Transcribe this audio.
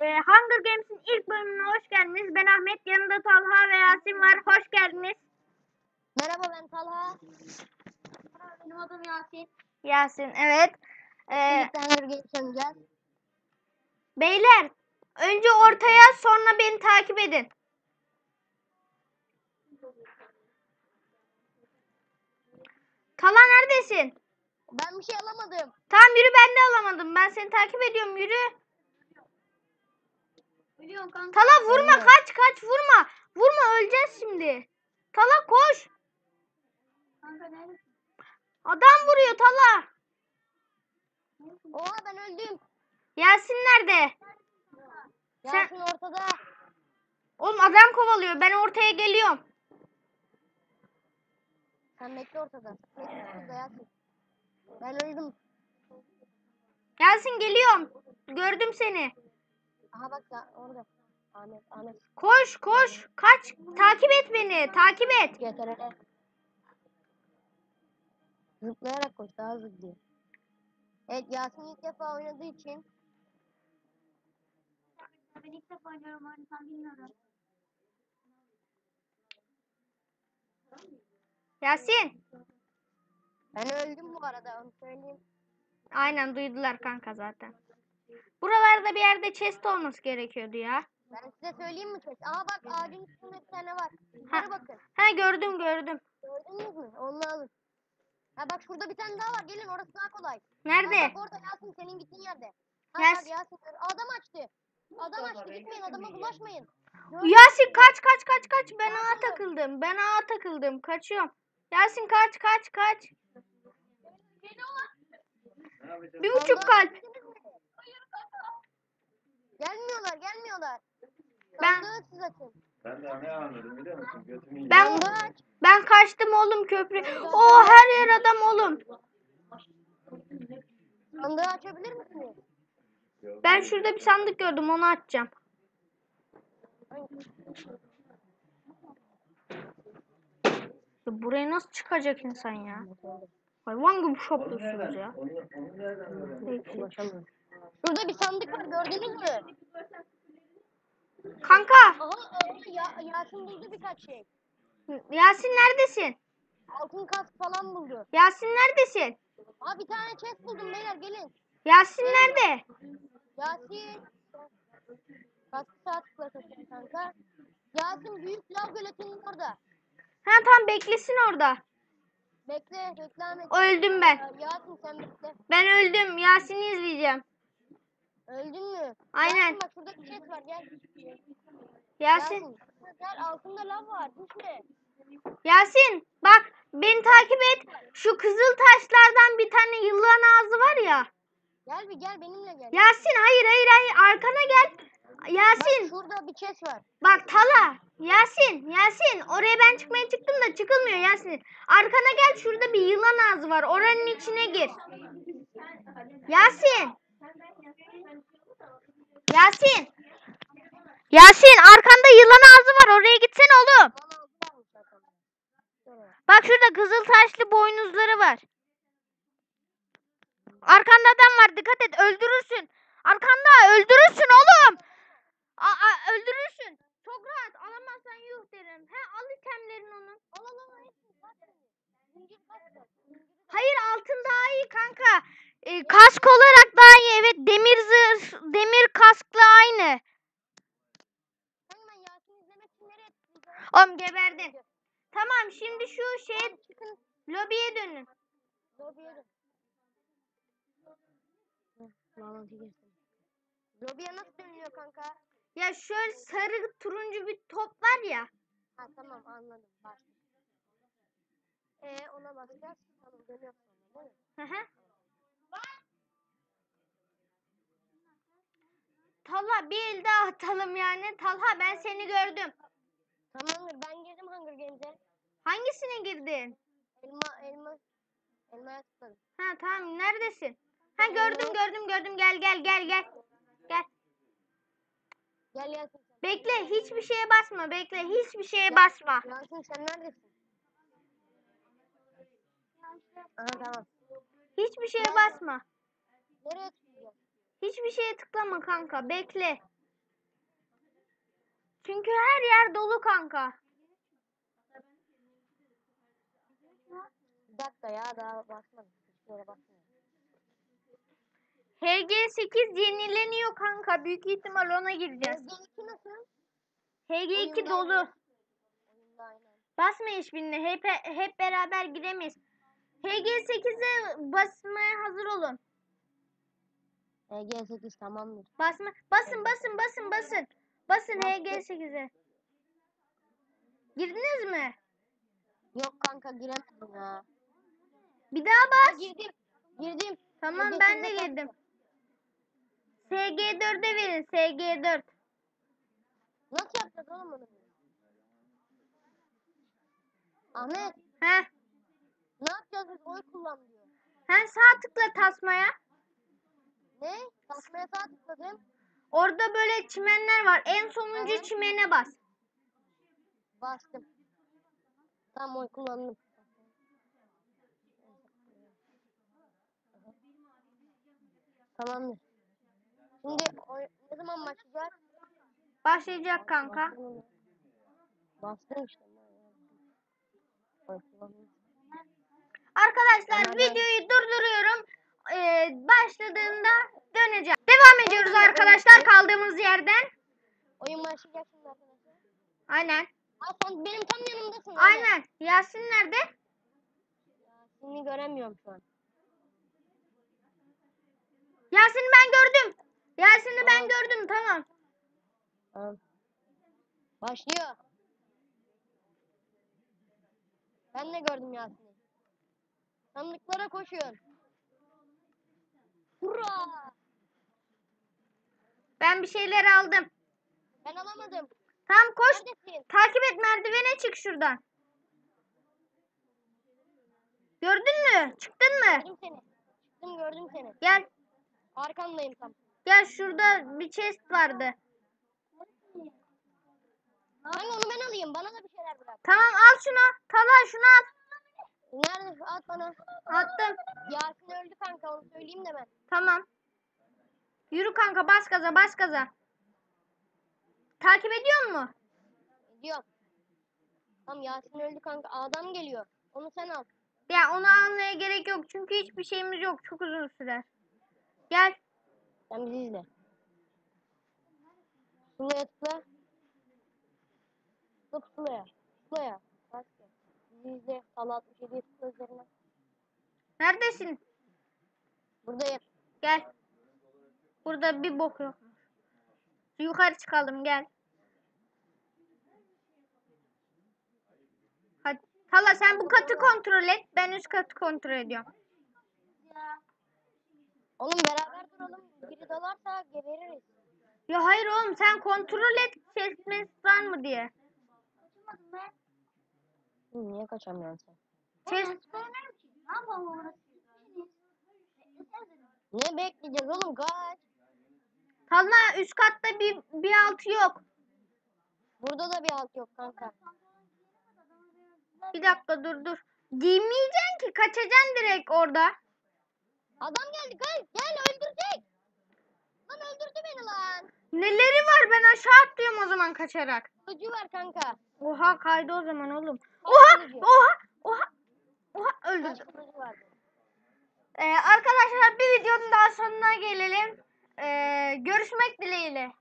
Ee, Hunger Games'in ilk bölümüne hoş geldiniz. Ben Ahmet, yanında Talha ve Yasin var. Hoş geldiniz. Merhaba ben Talha. Benim adım Yasin. Yasin, evet. Ee, Bir tane geçeceğiz. beyler, önce ortaya sonra beni takip edin. Talha neredesin? Ben bir şey alamadım. Tamam yürü ben de alamadım. Ben seni takip ediyorum yürü. Biliyorum kanka. Tala vurma kaç kaç vurma. Vurma öleceğiz şimdi. Tala koş. Kanka neredesin? Adam vuruyor Tala. Oha ben öldüm. Yasin nerede? Sen- Yasin ortada. Oğlum adam kovalıyor. Ben ortaya geliyorum. Sen bekle ortada. Bekle ortada Yasin. Ben öldüm. Yasin geliyorum. Gördüm seni. Aha bak ya orada. Ahmet Ahmet. Koş koş. Kaç. Takip et beni. Takip et. GTR'de. Zıplayarak koş daha hızlı gidiyor. Evet Yasin ilk defa oynadığı için. Ben ilk defa oynuyorum o yüzden bilmiyorum. Yasin. Ben öldüm bu arada onu söyleyeyim. Aynen duydular kanka zaten. Buralarda bir yerde chest olması gerekiyordu ya. Ben size söyleyeyim mi kes? Aha bak ağacın üstünde bir tane var. Yukarı bakın. Ha gördüm gördüm. Gördünüz mü? Onu alın. Ha bak şurada bir tane daha var. Gelin orası daha kolay. Nerede? Ha, bak orada Yasin senin gittiğin yerde. Ha, Yas- bak Yasin adam açtı. Adam açtı gitmeyin adama bulaşmayın. Yasin kaç kaç kaç kaç. Ben ağa takıldım. Ben ağa takıldım. Kaçıyorum. Yasin kaç kaç kaç. Bir buçuk kalp. Gelmiyorlar gelmiyorlar. Ben- Sandığı siz açın. Ben de ne anladım biliyor musun? Götümü Ben Sandığı aç. ben kaçtım oğlum köprü. O her yer adam oğlum. Sandığı açabilir misiniz? Ben şurada bir sandık gördüm onu açacağım. Ya buraya nasıl çıkacak insan ya? Hayvan gibi şopluyorsunuz ya. Onu, onu nereden öğrendin? Peki. Şurada bir sandık var gördünüz mü? Kanka Aha orada ya, Yasin buldu birkaç şey. Yasin neredesin? Altın kask falan buldu. Yasin neredesin? Aa bir tane chest buldum beyler gelin. Yasin nerede? Yasin. Kaskı sağ tıkla sakın kanka. Yasin büyük lav göletinin orada. Ha tamam beklesin orada. Bekle bekle Ahmet. Öldüm ben. Ya, Yasin sen bekle. Ben öldüm. Yasin'i izleyeceğim. Öldün mü? Aynen. Yasin bak şurada bir chest var gel. Yasin. Gel altında lav var düşme. Yasin bak beni takip et. Şu kızıl taşlardan bir tane yılan ağzı var ya. Gel bir gel benimle gel. Yasin hayır hayır hayır arkana gel. Bak Yasin şurada bir chest var. bak Tala. Yasin Yasin oraya ben çıkmaya çıktım da çıkılmıyor Yasin. Arkana gel şurada bir yılan ağzı var. Oranın içine gir. Yasin. Yasin. Yasin arkanda yılan ağzı var. Oraya gitsene oğlum. Bak şurada kızıl taşlı boynuzları var. Arkanda adam var. Dikkat et. Öldürürsün. Arkanda öldürürsün oğlum. Aa, öldürürsün. Çok rahat. Alamazsan yuh derim. He al itemlerin onun. Al al al Hayır altın daha iyi kanka. Ee, kask olarak daha iyi. Evet demir zırh, demir kaskla aynı. Oğlum geberdin. Tamam şimdi şu şey lobiye dönün. Lobiye dön. Lobiye nasıl dönüyor kanka? Ya şöyle sarı turuncu bir top var ya. Ha tamam anladım. Bak. Ee ona basacağız. Tamam dönüyor sonra değil mi? Hı hı. Talha bir el daha atalım yani. Talha ben seni gördüm. Tamamdır ben girdim Hunger Games'e. Hangisine girdin? Elma elma elmaya tıkladım. Ha tamam neredesin? Ha gördüm gördüm gördüm gel gel gel gel. Gel. Gel Yasin. Bekle hiçbir şeye basma bekle hiçbir şeye basma. Yasin sen neredesin? Aha tamam. Hiçbir şeye basma. Nereye? Hiçbir şeye tıklama kanka bekle. Çünkü her yer dolu kanka. Bir dakika ya daha basmadım. Hiçbir yere basmadım. HG8 yenileniyor kanka. Büyük ihtimal ona gireceğiz. Evdeki nasıl? HG2 Oyunda dolu. aynı. Oyunda aynen. Basma hiçbirine. Hep, hep beraber giremeyiz. HG8'e basmaya hazır olun. EG8 tamamdır. Basma, basın basın basın basın. Basın HG8'e. Girdiniz mi? Yok kanka giremedim ya. Bir daha Ha, bas. girdim. Girdim. Tamam HG8'e ben de girdim. SG4'e verin SG4. Nasıl yapacağız oğlum bunu? Ahmet Heh. ne yapacağız biz oy kullan diyor. Sen sağ tıkla tasmaya. Ne? Tasmaya sağ tıkladım. Orada böyle çimenler var. En sonuncu Evet. çimene bas. Bastım. Tam oy kullandım. Tamamdır. Şimdi oy, ne zaman başlayacak? Başlayacak kanka. Bastım. İşte. Arkadaşlar videoyu durduruyorum. Ee, başladığında döneceğim. Devam ediyoruz arkadaşlar kaldığımız yerden. Oyun başlayacak şimdi arkadaşlar. Aynen. Sen benim tam yanımdasın. Aynen. Yasin nerede? Seni göremiyorum şu an. Yasin'i ben gördüm. Yasin'i ben gördüm tamam. Tamam. Başlıyor. Ben de gördüm Yasin'i. Sandıklara koşuyor. Hurra! Ben bir şeyler aldım. Ben alamadım. Tamam koş. Neredesin? Takip et merdivene çık şuradan. Gördün mü? Çıktın mı? Gördüm seni. Çıktım gördüm seni. Gel. Arkandayım tam. Gel şurada bir chest vardı. Kanka onu ben alayım. Bana da bir şeyler bırak. Tamam al şunu. Talha şunu al. Nerede? At bana. Attım. Yasin öldü kanka onu söyleyeyim de ben. Tamam. Yürü kanka bas gaza bas gaza. Takip ediyor mu? Ediyorum. Tam Yasin öldü kanka. Adam geliyor. Onu sen al. Ya onu almaya gerek yok çünkü hiçbir şeyimiz yok. Çok uzun sürer. Gel. Sen bizi izle. Sulaya tıkla. Tık. Sulaya. İzle. Sala 67'ye tıkla üzerine. Neredesin? Buradayım. Gel. Burada bir bok yok. Yukarı çıkalım gel. Hadi. Hala sen bu katı kontrol et. Ben üst katı kontrol ediyorum. Oğlum beraber duralım. Biri dalarsa gebeririz. Ya hayır oğlum sen kontrol et kesmesi var mı diye. Hı, niye kaçamıyorsun sen? Kes, Ne bekleyeceğiz oğlum kaç. Talha üst katta bir, bir altı yok. Burada da bir alt yok kanka. Bir dakika dur dur. Giymeyeceksin ki kaçacaksın direkt orada. Adam geldi kaç. Gel öldürecek. Lan öldürdü beni lan. Neleri var ben aşağı atlıyorum o zaman kaçarak. Kılıcı var kanka. Oha kaydı o zaman oğlum. Oha oha oha. Oha öldürdüm. Ee, arkadaşlar bir videonun daha sonuna gelelim. Ee, görüşmek dileğiyle.